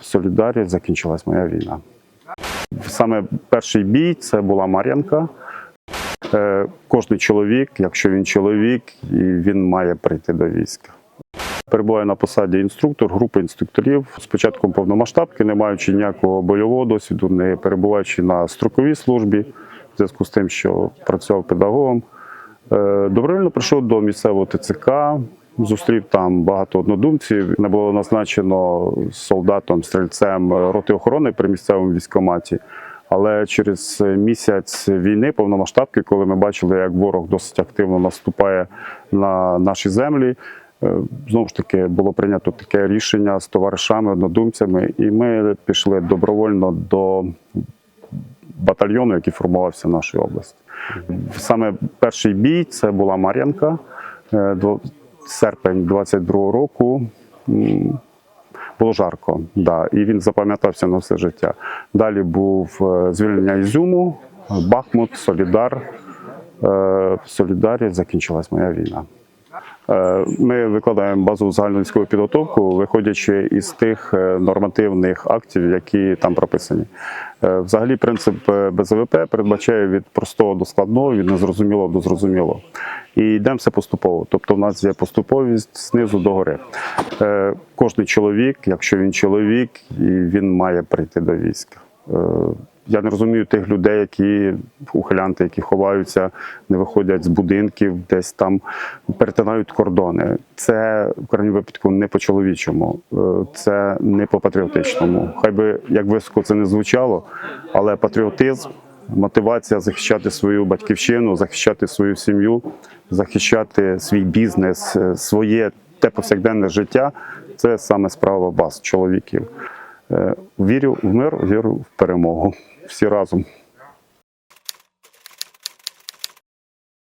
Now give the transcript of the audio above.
в Солідарі закінчилась моя війна. Саме перший бій це була Мар'янка. Е, Кожний чоловік, якщо він чоловік, він має прийти до війська. Перебуваю на посаді інструктор групи інструкторів. З початком повномасштабки, не маючи ніякого бойового досвіду, не перебуваючи на строковій службі, в зв'язку з тим, що працював педагогом. Е, Добровільно прийшов до місцевого ТЦК, зустрів там багато однодумців. Не було назначено солдатом, стрільцем роти охорони при місцевому військкоматі. Але через місяць війни, повномасштабки, коли ми бачили, як ворог досить активно наступає на наші землі, е, знову ж таки було прийнято таке рішення з товаришами, однодумцями, і ми пішли добровольно до батальйону, який формувався в нашій області. Саме перший бій це була Мар'янка, е, серпень 22-го року. Було жарко, да, і він запам'ятався на все життя. Далі був е, звільнення Ізюму, Бахмут, Солідар. Е, В Солідарі закінчилась моя війна. Е, Ми викладаємо базову загальну військову підготовку, виходячи із тих нормативних актів, які там прописані. Взагалі, принцип БЗВП передбачає від простого до складного, від незрозумілого до зрозумілого. І йдемо все поступово. Тобто, в нас є поступовість знизу до гори. Е, Кожний чоловік, якщо він чоловік, він має прийти до війська. Е, я не розумію тих людей, які ухилянти, які ховаються, не виходять з будинків, десь там перетинають кордони. Це в крайньому випадку не по-чоловічому, е, це не по-патріотичному. Хай би як високо це не звучало, але патріотизм, мотивація захищати свою батьківщину, захищати свою сім'ю, захищати свій бізнес, е, своє те повсякденне життя це саме справа вас, чоловіків. Е, Вірю в мир, вірю в перемогу. Всі разом.